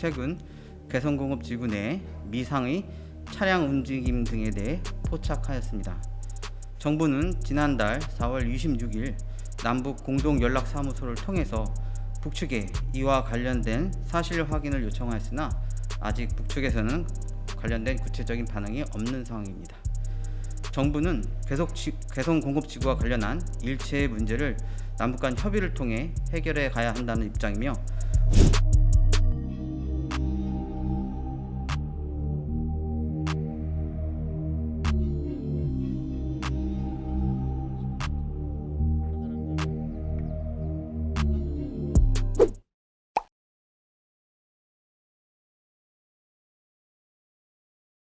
최근 개성공업지구 내 미상의 차량 움직임 등에 대해 포착하였습니다. 정부는 지난달 4월 26일 남북 공동 연락 사무소를 통해서 북측에 이와 관련된 사실 확인을 요청하였으나 아직 북측에서는 관련된 구체적인 반응이 없는 상황입니다. 정부는 계속 개성 공급 지구와 관련한 일체의 문제를 남북 간 협의를 통해 해결해 가야 한다는 입장이며